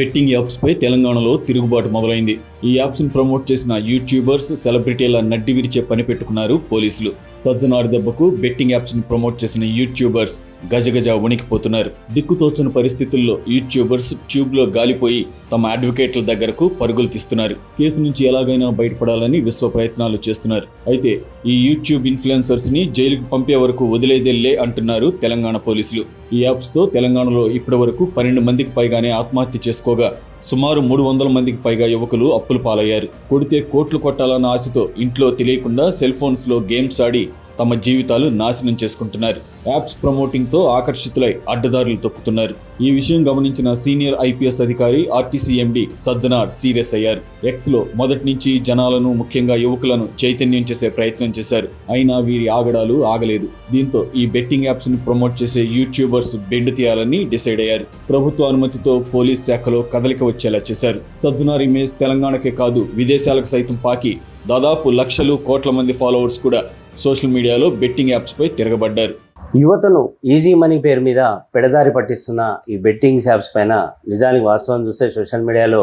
Betting apps పై తెలంగాణలో తిరుగుబాటు మొదలైంది. ఈ యాప్స్ ప్రమోట్ చేసిన యూట్యూబర్స్ సెలబ్రిటీల నడ్డి విరిచే పని పెట్టుకున్నారు పోలీసులు. సజ్జనారు దెబ్బకు బెట్టింగ్ యాప్స్ ప్రమోట్ చేసిన యూట్యూబర్స్ గజగజ వణికిపోతున్నారు. దిక్కుతోచని పరిస్థితుల్లో యూట్యూబర్స్ ట్యూబ్లో గాలిపోయి తమ అడ్వకేట్ల దగ్గరకు పరుగులు తీస్తున్నారు. కేసు నుంచి ఎలాగైనా బయటపడాలని విశ్వ ప్రయత్నాలు చేస్తున్నారు. అయితే ఈ యూట్యూబ్ ఇన్ఫ్లుయెన్సర్స్ని జైలుకు పంపే వరకు వదిలేదేలే అంటున్నారు తెలంగాణ పోలీసులు. ఈ యాప్స్తో తెలంగాణలో ఇప్పటి వరకు పన్నెండు మందికి పైగానే ఆత్మహత్య చేసుకోగా సుమారు మూడు వందల మందికి పైగా యువకులు అప్పులు పాలయ్యారు. కొడితే కోట్లు కొట్టాలన్న ఆశతో ఇంట్లో తెలియకుండా సెల్ ఫోన్స్లో గేమ్స్ ఆడి తమ జీవితాలు నాశనం చేసుకుంటున్నారు. యాప్స్ ప్రమోటింగ్తో ఆకర్షితులై అడ్డదారులు తొక్కుతున్నారు. ఈ విషయం గమనించిన సీనియర్ ఐపీఎస్ అధికారి ఆర్టీసీ ఎండి సజ్జనార్ సీరియస్ అయ్యారు. ఎక్స్లో మొదటి నుంచి జనాలను ముఖ్యంగా యువకులను చైతన్యం చేసే ప్రయత్నం చేశారు. అయినా వీరి ఆగడాలు ఆగలేదు. దీంతో ఈ బెట్టింగ్ యాప్స్ని ప్రమోట్ చేసే యూట్యూబర్స్ బెండ్ తీయాలని డిసైడ్ అయ్యారు. ప్రభుత్వ అనుమతితో పోలీస్ శాఖలో కదలిక వచ్చేలా చేశారు. సజ్జనార్ ఇమేజ్ తెలంగాణకే కాదు విదేశాలకు సైతం పాకి దాదాపు లక్షలు కోట్ల మంది ఫాలోవర్స్ కూడా సోషల్ మీడియాలో బెట్టింగ్ యాప్స్ పై తిరగబడ్డారు. యువతను ఈజీ మనీ పేరు మీద పెడదారి పట్టిస్తున్న ఈ బెట్టింగ్ యాప్స్ పైన నిజానికి వాస్తవం చూస్తే సోషల్ మీడియాలో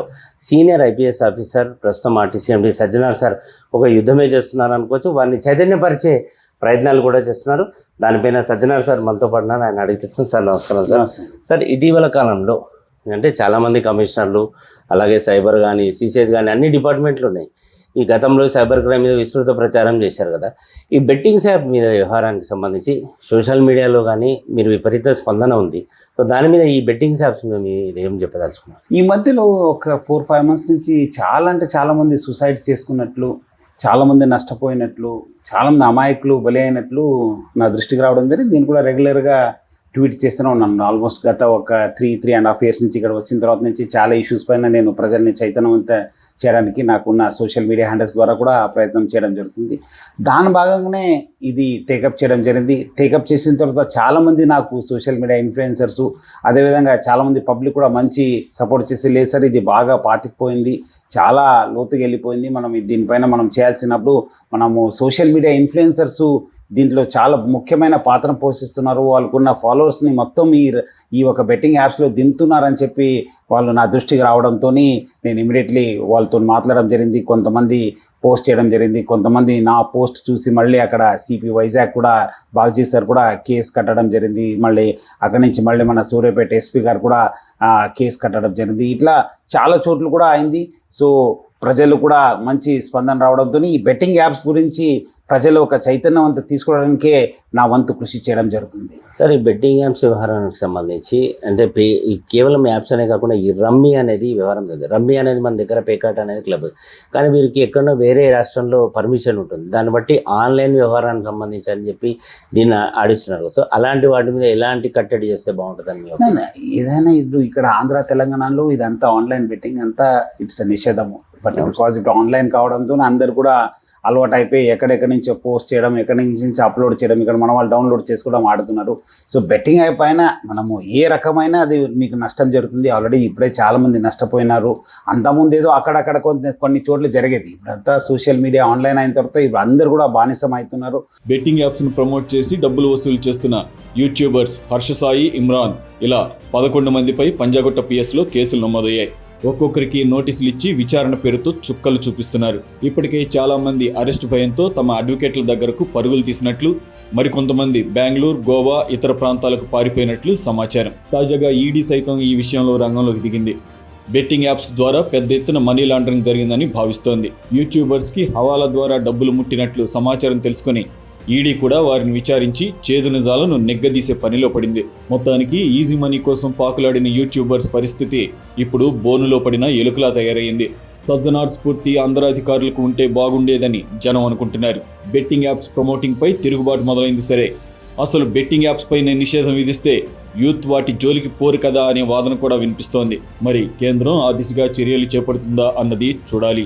సీనియర్ ఐపీఎస్ ఆఫీసర్ ప్రస్తుతం ఆర్టీసీ ఎండి సజ్జనార్ సార్ ఒక యుద్ధమే చేస్తున్నారు అనుకోవచ్చు. వారిని చైతన్యపరిచే ప్రయత్నాలు కూడా చేస్తున్నారు. దానిపైన సజ్జనార్ సార్ మనతో పాటు ఉన్నారు. ఆయన అడిగితే సార్ నమస్కారం సార్. సార్ ఇటీవల కాలంలో అంటే చాలామంది కమిషనర్లు అలాగే సైబర్ కానీ సీసీఎస్ కానీ అన్ని డిపార్ట్మెంట్లు ఉన్నాయి. ఈ గతంలో సైబర్ క్రైమ్ మీద విస్తృత ప్రచారం చేశారు కదా. ఈ బెట్టింగ్స్ యాప్ మీద వ్యవహారానికి సంబంధించి సోషల్ మీడియాలో కానీ మీరు విపరీత స్పందన ఉంది. సో దాని మీద ఈ బెట్టింగ్స్ యాప్స్ మీద మీరు ఏం చెప్పదలుచుకున్నారు? ఈ మధ్యలో ఒక ఫోర్ ఫైవ్ మంత్స్ నుంచి చాలా అంటే చాలా మంది సూసైడ్ చేసుకున్నట్లు చాలా మంది నష్టపోయినట్లు చాలా మంది అమాయకులు బలి అయినట్లు నా దృష్టికి రావడం జరిగింది. దీన్ని కూడా రెగ్యులర్గా ట్వీట్ చేస్తూనే ఉన్నాను. ఆల్మోస్ట్ గత ఒక three three and half years నుంచి ఇక్కడ వచ్చిన తర్వాత నుంచి చాలా ఇష్యూస్ పైన నేను ప్రజల్ని చైతన్యవంత చేయడానికి నాకున్న సోషల్ మీడియా హ్యాండిల్స్ ద్వారా కూడా ప్రయత్నం చేయడం జరుగుతుంది. దాని భాగంగానే ఇది టేకప్ చేయడం జరిగింది. టేకప్ చేసిన తర్వాత చాలామంది నాకు సోషల్ మీడియా ఇన్ఫ్లుయెన్సర్స్ అదేవిధంగా చాలామంది పబ్లిక్ కూడా మంచి సపోర్ట్ చేసి లేదు సార్ ఇది బాగా పాతికిపోయింది చాలా లోతుగా వెళ్ళిపోయింది మనం దీనిపైన మనం చేయాల్సినప్పుడు మనము సోషల్ మీడియా ఇన్ఫ్లుయెన్సర్సు దీంట్లో చాలా ముఖ్యమైన పాత్ర పోషిస్తున్నారు. వాళ్ళకున్న ఫాలోవర్స్ని మొత్తం ఈ ఈ ఒక బెట్టింగ్ యాప్స్లో దింపుతున్నారని చెప్పి వాళ్ళు నా దృష్టికి రావడంతో నేను ఇమీడియట్లీ వాళ్ళతో మాట్లాడడం జరిగింది. కొంతమంది పోస్ట్ చేయడం జరిగింది. కొంతమంది నా పోస్ట్ చూసి మళ్ళీ అక్కడ సిపి వైజాగ్ కూడా బాగ్జీ సార్ కూడా కేసు కట్టడం జరిగింది. మళ్ళీ అక్కడి నుంచి మళ్ళీ మన సూర్యాపేట ఎస్పీ గారు కూడా కేసు కట్టడం జరిగింది. ఇట్లా చాలా చోట్ల కూడా అయింది. సో ప్రజలు కూడా మంచి స్పందన రావడంతో ఈ బెట్టింగ్ యాప్స్ గురించి ప్రజలు ఒక చైతన్యవంత తీసుకోవడానికే నా వంతు కృషి చేయడం జరుగుతుంది. సార్ ఈ బెట్టింగ్ యాప్స్ వ్యవహారానికి సంబంధించి అంటే పే కేవలం యాప్స్ అనే కాకుండా ఈ రమ్మీ అనేది వ్యవహారం ఉంది రమ్మీ అనేది మన దగ్గర పేకాట్ అనేది క్లబ్ కానీ వీరికి ఎక్కడో వేరే రాష్ట్రంలో పర్మిషన్ ఉంటుంది. దాన్ని బట్టి ఆన్లైన్ వ్యవహారానికి సంబంధించి అని చెప్పి దీన్ని ఆడిస్తున్నారు. సో అలాంటి వాటి మీద ఎలాంటి కట్టడి చేస్తే బాగుంటుందని ఏదైనా ఇది ఇక్కడ ఆంధ్ర తెలంగాణలో ఇదంతా ఆన్లైన్ బెట్టింగ్ అంతా ఇట్స్ నిషేధము. బట్ బికాజ్ ఇప్పుడు ఆన్లైన్ కావడంతో అందరు కూడా అలవాటు అయిపోయి ఎక్కడెక్కడి నుంచో పోస్ట్ చేయడం ఎక్కడి నుంచి నుంచి అప్లోడ్ చేయడం ఇక్కడ మన వాళ్ళు డౌన్లోడ్ చేసుకోవడం ఆడుతున్నారు. సో బెట్టింగ్ యాప్ పైన మనము ఏ రకమైన అది మీకు నష్టం జరుగుతుంది. ఆల్రెడీ ఇప్పుడే చాలా మంది నష్టపోయినారు. అంతకుముందు ఏదో అక్కడక్కడ కొన్ని కొన్ని చోట్ల జరిగేది. ఇప్పుడంతా సోషల్ మీడియా ఆన్లైన్ అయిన తర్వాత ఇప్పుడు అందరు కూడా బానిసం అవుతున్నారు బెట్టింగ్ యాప్స్ను ప్రమోట్ చేసి డబ్బులు వసూలు చేస్తున్న యూట్యూబర్స్ హర్షసాయి ఇమ్రాన్ ఇలా పదకొండు మందిపై పంజాగుట్ట పిఎస్లో కేసులు నమోదయ్యాయి. ఒక్కొక్కరికి నోటీసులు ఇచ్చి విచారణ పేరుతో చుక్కలు చూపిస్తున్నారు. ఇప్పటికే చాలా మంది అరెస్ట్ భయంతో తమ అడ్వకేట్ల దగ్గరకు పరుగులు తీసినట్లు మరికొంతమంది బెంగళూరు గోవా ఇతర ప్రాంతాలకు పారిపోయినట్లు సమాచారం. తాజాగా ఈడీ సైతం ఈ విషయంలో రంగంలోకి దిగింది. బెట్టింగ్ యాప్స్ ద్వారా పెద్ద ఎత్తున మనీ లాండరింగ్ జరిగిందని భావిస్తోంది. యూట్యూబర్స్కి హవాలా ద్వారా డబ్బులు ముట్టినట్లు సమాచారం తెలుసుకుని ఈడీ కూడా వారిని విచారించి చేదు నిజాలను నెగ్గదీసే పనిలో పడింది. మొత్తానికి ఈజీ మనీ కోసం పాకులాడిన యూట్యూబర్స్ పరిస్థితి ఇప్పుడు బోనులో పడిన ఎలుకలా తయారైంది. సజ్జనార్ స్ఫూర్తి అందరు అధికారులకు ఉంటే బాగుండేదని జనం అనుకుంటున్నారు. బెట్టింగ్ యాప్స్ ప్రమోటింగ్ పై తిరుగుబాటు మొదలైంది సరే. అసలు బెట్టింగ్ యాప్స్ పైన నిషేధం విధిస్తే యూత్ వాటి జోలికి పోరు కదా అనే వాదన కూడా వినిపిస్తోంది. మరి కేంద్రం ఆ దిశగా చర్యలు చేపడుతుందా అన్నది చూడాలి.